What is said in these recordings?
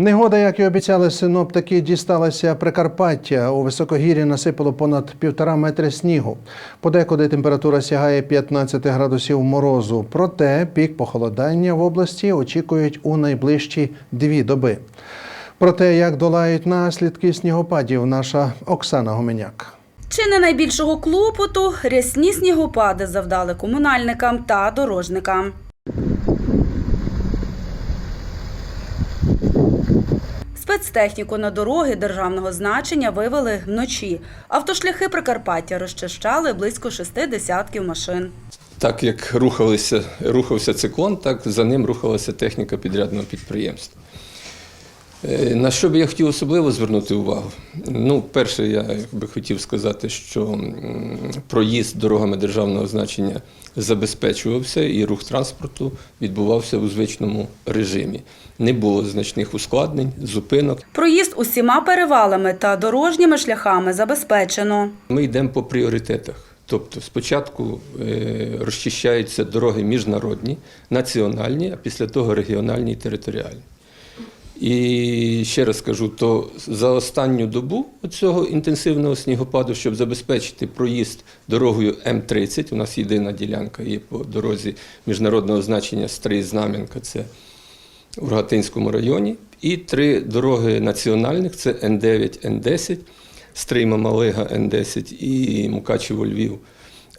Негода, як і обіцяли синоптики, дісталася Прикарпаття. У високогір'ї насипало понад півтора метри снігу. Подекуди температура сягає 15 градусів морозу. Проте пік похолодання в області очікують у найближчі дві доби. Про те, як долають наслідки снігопадів, наша Оксана Гоменяк. Чи не найбільшого клопоту рясні снігопади завдали комунальникам та дорожникам. Спецтехніку на дороги державного значення вивели вночі. Автошляхи Прикарпаття розчищали близько шести десятків машин. Так як рухалися, рухався циклон, так за ним рухалася техніка підрядного підприємства. Е, На що би я хотів особливо звернути увагу? Ну, перше, я би хотів сказати, що проїзд дорогами державного значення забезпечувався і рух транспорту відбувався у звичному режимі. Не було значних ускладнень, зупинок. Проїзд усіма перевалами та дорожніми шляхами забезпечено. Ми йдемо по пріоритетах. Тобто спочатку е, розчищаються дороги міжнародні, національні, а після того регіональні і територіальні. І ще раз кажу, то за останню добу цього інтенсивного снігопаду, щоб забезпечити проїзд дорогою М30, у нас єдина ділянка є по дорозі міжнародного значення Стрий Знам'янка, це в Рогатинському районі, і три дороги національних це Н9, Н10, Стрийма Малига Н10 і Мукачево Львів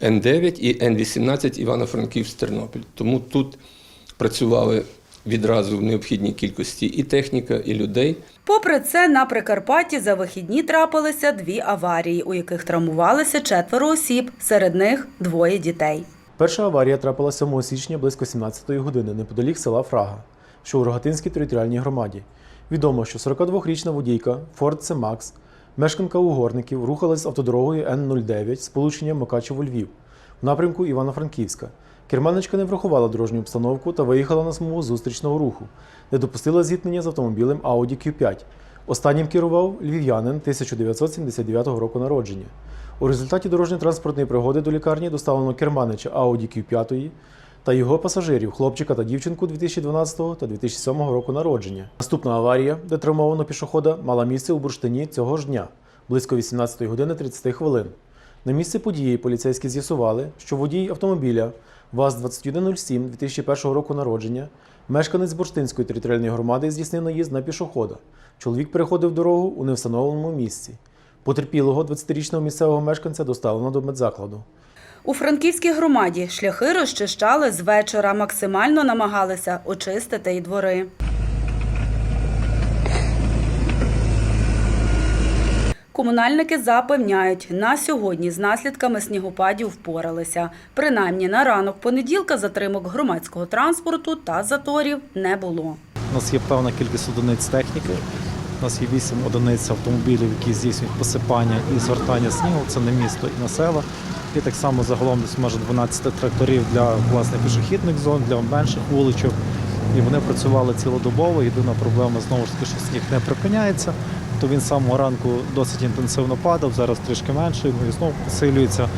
Н9 і Н18 Івано-Франківськ Тернопіль. Тому тут працювали відразу в необхідній кількості і техніка, і людей. Попри це, на Прикарпатті за вихідні трапилися дві аварії, у яких травмувалися четверо осіб, серед них двоє дітей. Перша аварія трапилася 7 січня близько 17-ї години неподалік села Фрага, що у Рогатинській територіальній громаді. Відомо, що 42-річна водійка Ford C-Max, мешканка угорників, рухалась автодорогою Н-09 з полученням Мукачево-Львів в напрямку Івано-Франківська. Керманичка не врахувала дорожню обстановку та виїхала на смугу зустрічного руху, не допустила зіткнення з автомобілем Audi Q5. Останнім керував львів'янин 1979 року народження. У результаті дорожньо-транспортної пригоди до лікарні доставлено керманича Audi Q5 та його пасажирів, хлопчика та дівчинку 2012 та 2007 року народження. Наступна аварія, де травмовано пішохода, мала місце у бурштині цього ж дня, близько 18 години 30 хвилин. На місце події поліцейські з'ясували, що водій автомобіля ВАЗ-2107 2001 року народження, мешканець Бурштинської територіальної громади здійснив наїзд на пішохода. Чоловік переходив дорогу у невстановленому місці. Потерпілого 20-річного місцевого мешканця доставлено до медзакладу. У франківській громаді шляхи розчищали з вечора, максимально намагалися очистити й двори. Комунальники запевняють, на сьогодні з наслідками снігопадів впоралися. Принаймні на ранок понеділка затримок громадського транспорту та заторів не було. У нас є певна кількість одиниць техніки. У нас є 8 одиниць автомобілів, які здійснюють посипання і згортання снігу. Це на місто і на села. І так само загалом десь майже 12 тракторів для власне пішохідних зон, для менших вуличок. І вони працювали цілодобово. Єдина проблема знову ж таки, що сніг не припиняється. То він з самого ранку досить інтенсивно падав, зараз трішки менше, ну і знову посилюється.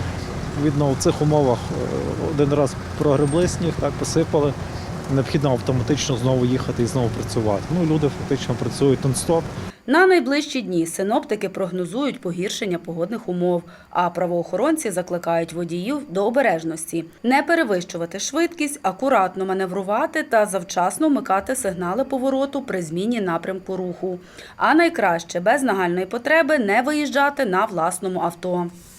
Відно в цих умовах е, один раз прогребли сніг, так посипали. Необхідно автоматично знову їхати і знову працювати. Ну, люди фактично працюють нон-стоп. На найближчі дні синоптики прогнозують погіршення погодних умов, а правоохоронці закликають водіїв до обережності, не перевищувати швидкість, акуратно маневрувати та завчасно вмикати сигнали повороту при зміні напрямку руху. А найкраще без нагальної потреби не виїжджати на власному авто.